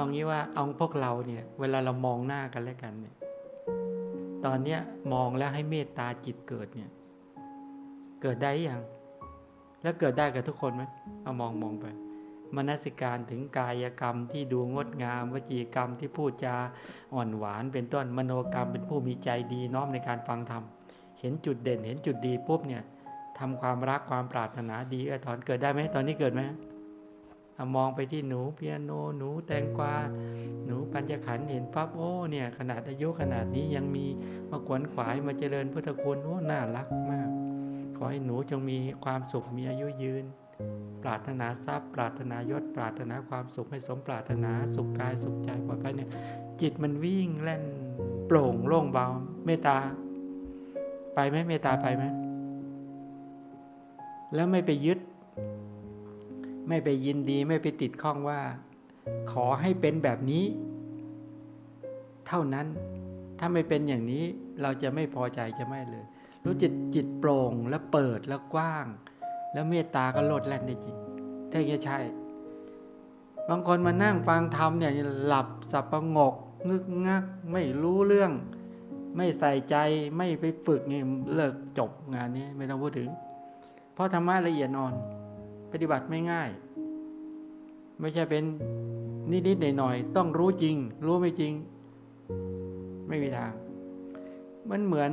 เอางี้ว่าเอาพวกเราเนี่ย เวลาเรามองหน้ากันแล้วกันเนี่ย ตอนเนี้ยมองแล้วให้เมตตาจิตเกิดเนี่ย เกิดได้ยังแล้วเกิดได้กับทุกคนไหมเอามองมองไปมนสิการถึงกายกรรมที่ดูงดงาม วจีกรรมที่พูดจาอ่อนหวาน เป็นต้นมโนกรรมเป็นผู้มีใจดีน้อมในการฟังธรรมเห็นจุดเด่น เห็นจุดดีปุ๊บเนี่ยทำความรักความปรารถนาดีเออถอนเกิดได้ไหมตอนนี้เกิดไหม มองไปที่หนูเปียโน หนูแตงกวา หนูปัญจขันธ์เห็นปั๊บโอ้เนี่ยขนาดอายุขนาดนี้ยังมีมาขวนขวายมาเจริญพุทธคุณโอ้น่ารักมาก ขอให้หนูจงมีความสุขมีอายุยืน ปรารถนาทรัพย์ ปรารถนายศ ปรารถนาความสุขให้สมปรารถนาสุขกายสุขใจปลอดภัยเนี่ยจิตมันวิ่งแล่นโปร่งโล่งเบาเมตตา ไปไหมเมตตาไปไหมแล้วไม่ไปยึด ไม่ไปยินดีไม่ไปติดข้องว่า ขอให้เป็นแบบนี้ เท่านั้นถ้าไม่เป็นอย่างนี้เราจะไม่พอใจจะไม่เลย รู้จิตจิตโปร่งและเปิดและกว้าง แล้วเมตตาก็ลดแล่นได้จริงถ้าอย่างใช่ บางคนมานั่งฟังธรรมเนี่ยหลับสับประงกงึกงัก ไม่รู้เรื่อง ไม่ใส่ใจไม่ไปฝึกเนี่ยเลิกจบงานนี้ไม่ต้องพูดถึง เพราะธรรมะละเอียดอ่อน ปฏิบัติไม่ง่าย ไม่ใช่เป็นนิดๆหน่อยๆต้องรู้จริง รู้ไม่จริง ไม่มีทาง มันเหมือน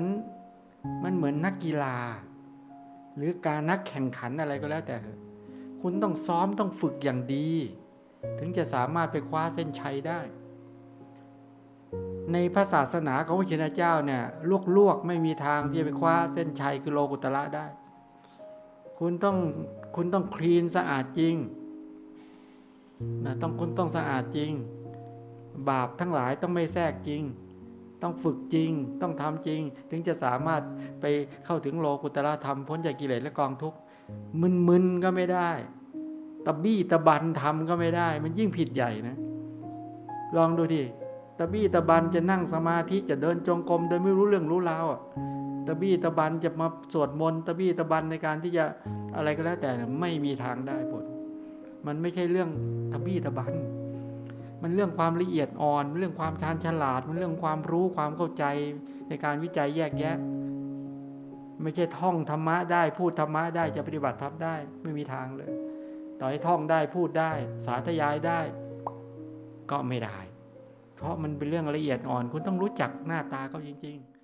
มันเหมือนนักกีฬา หรือการนักแข่งขันอะไรก็แล้วแต่ คุณต้องซ้อมต้องฝึกอย่างดี ถึงจะสามารถไปคว้าเส้นชัยได้ ในพระศาสนาของพระชินเจ้าเนี่ยลวกๆ ไม่มีทางที่จะไปคว้าเส้นชัยคือโลกุตระได้ คุณต้องคุณต้องคลีนสะอาดจริงนะต้องคุณต้องสะอาดจริง บาปทั้งหลายต้องไม่แทรกจริง ต้องฝึกจริง ต้องทำจริง ถึงจะสามารถไปเข้าถึงโลกุตระธรรมพ้นจากกิเลสและกองทุกข์มึนๆก็ไม่ได้ตะบี้ตะบันทำก็ไม่ได้ มันยิ่งผิดใหญ่นะ ลองดูทีตะบี้ตะบันจะนั่งสมาธิจะเดินจงกรมโดยไม่รู้เรื่องรู้ราวอะ ตะบี้ตะบันจะมาสวดมนต์ตะบี้ตะบันในการที่จะอะไรก็แล้วแต่ไม่มีทางได้ผล มันไม่ใช่เรื่องตะบี้ตะบัน มันเรื่องความละเอียดอ่อน เรื่องความชาญฉลาด มันเรื่องความรู้ความเข้าใจในการวิจัยแยกแยะ ไม่ใช่ท่องธรรมะได้พูดธรรมะได้จะปฏิบัติทำได้ไม่มีทางเลย ต่อให้ท่องได้พูดได้ สาธยายได้ ก็ไม่ได้ เพราะมันเป็นเรื่องละเอียดอ่อน คุณต้องรู้จักหน้าตาเขาจริง ๆ